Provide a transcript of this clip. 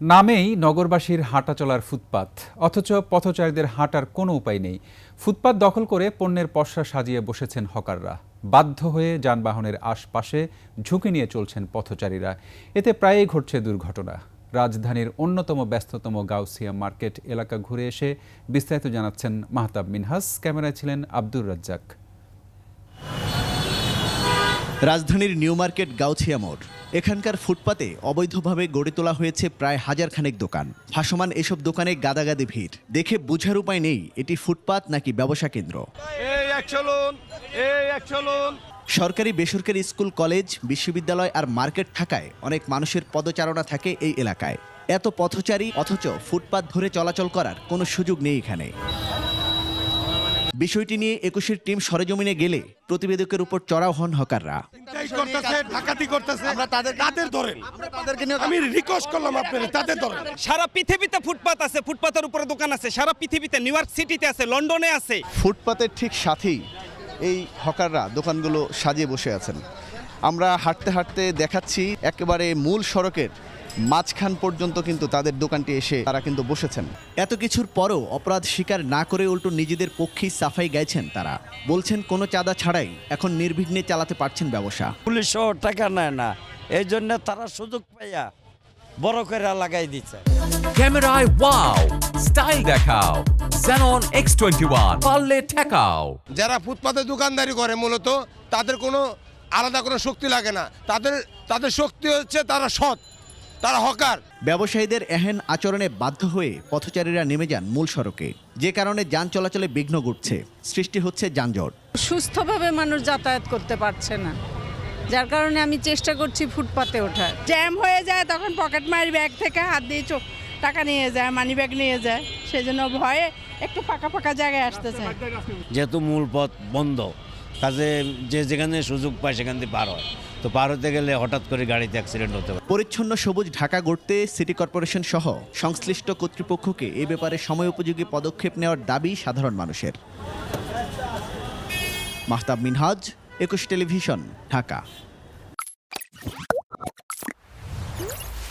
নামেই নগরবাসীর হাঁটা চলার ফুটপাত, অথচ পথচারীদের হাঁটার কোনো উপায় নেই। ফুটপাত দখল করে পণ্যের পসরা সাজিয়ে বসেছেন হকাররা। বাধ্য হয়ে যানবাহনের আশপাশে ঝুঁকি নিয়ে চলছেন পথচারীরা। এতে প্রায়ই ঘটছে দুর্ঘটনা। রাজধানীর অন্যতম ব্যস্ততম গাউসিয়া মার্কেট এলাকা ঘুরে এসে বিস্তারিত জানাচ্ছেন মাহতাব মিনহাস। ক্যামেরায় ছিলেন আব্দুর রাজ্জাক। রাজধানীর নিউ মার্কেট গাউছিয়া মোড়। এখানকার ফুটপাতে অবৈধভাবে গড়ে তোলা হয়েছে প্রায় হাজার খানেক দোকান। ভাসমান এসব দোকানে গাদাগাদি ভিড়। দেখে বোঝার উপায় নেই এটি ফুটপাত নাকি ব্যবসা কেন্দ্র? সরকারি বেসরকারি স্কুল কলেজ বিশ্ববিদ্যালয় আর মার্কেট থাকায় অনেক মানুষের পদচারণা থাকে এই এলাকায়। এত পথচারী অথচ ফুটপাত ধরে চলাচল করার কোনো সুযোগ নেই এখানে। বিষয়টি নিয়ে একুশের টিম সরেজমিনে গেলে প্রতিবেদকের উপর চড়াও হন হকাররা। ডাকাতি করতেছে আমরা তাদের তাদের ধরেন। আমি রিকোয়েস্ট করলাম আপনাদের তাদের ধরেন। সারা পৃথিবীতে ফুটপাত আছে ফুটপাতের উপরে দোকান আছে। সারা পৃথিবীতে নিউ ইয়র্ক সিটিতে আছে লন্ডনে আছে। ফুটপাতের ঠিক সাথেই এই হকাররা দোকানগুলো সাজিয়ে বসে আছেন। আমরা হাঁটতে হাঁটতে দেখাচ্ছি একেবারে মূল সড়কের মাঝখান পর্যন্ত কিন্তু তাদের দোকানটি এসে তারা কিন্তু বসেছেন। এত কিছুর পরও অপরাধ স্বীকার না করে উল্টো নিজেদের পক্ষেই সাফাই গাইছেন তারা। বলছেন কোনো চাঁদা ছাড়াই এখন নির্বিঘ্নে চালাতে পারছেন ব্যবসা। পুলিশ টাকা নেয় না এই জন্য তারা সুযোগ পাইয়া বড় করে লাগাই দিচ্ছে ক্যামেরায় ওয়াও স্টাইল দেখাও Xenon X21 পারলে ঠেকাও। যারা ফুটপাতে দোকানদারি করে মূলত তাদের কোনো আলাদা কোনো শক্তি লাগে না। তাদের তাদের শক্তি হচ্ছে তারা সৎ। তারা হকার। ব্যবসায়ীদের এহেন আচরণে বাধ্য হয়ে পথচারীরা নেমে যান মূল সড়কে। যে কারণে যান চলাচলে বিঘ্ন ঘটছে। সৃষ্টি হচ্ছে যানজট। সুস্থভাবে মানুষ যাতায়াত করতে পারছে না। যার কারণে আমি চেষ্টা করছি ফুটপাতে ওঠার। জ্যাম হয়ে যায় তখন পকেট মারি ব্যাগ থেকে হাত দিয়ে চোখ টাকা নিয়ে যায় মানি ব্যাগ নিয়ে যায়। সেই জন্য ভয়ে একটু ফাঁকা ফাঁকা জায়গায় আসতে চায় যেহেতু মূল পথ বন্ধ কাজে যে যেখানে সুযোগ পায় সেখান থেকে পার হয়। তো পার হতে গেলে হঠাৎ করে গাড়িতে অ্যাক্সিডেন্ট হতে পারে। পরিচ্ছন্ন সবুজ ঢাকা গড়তে সিটি কর্পোরেশন সহ সংশ্লিষ্ট কর্তৃপক্ষকে এ ব্যাপারে সময় উপযোগী পদক্ষেপ নেওয়ার দাবি সাধারণ মানুষের। মাহতাব মিনহাজ, একুশ টেলিভিশন, ঢাকা।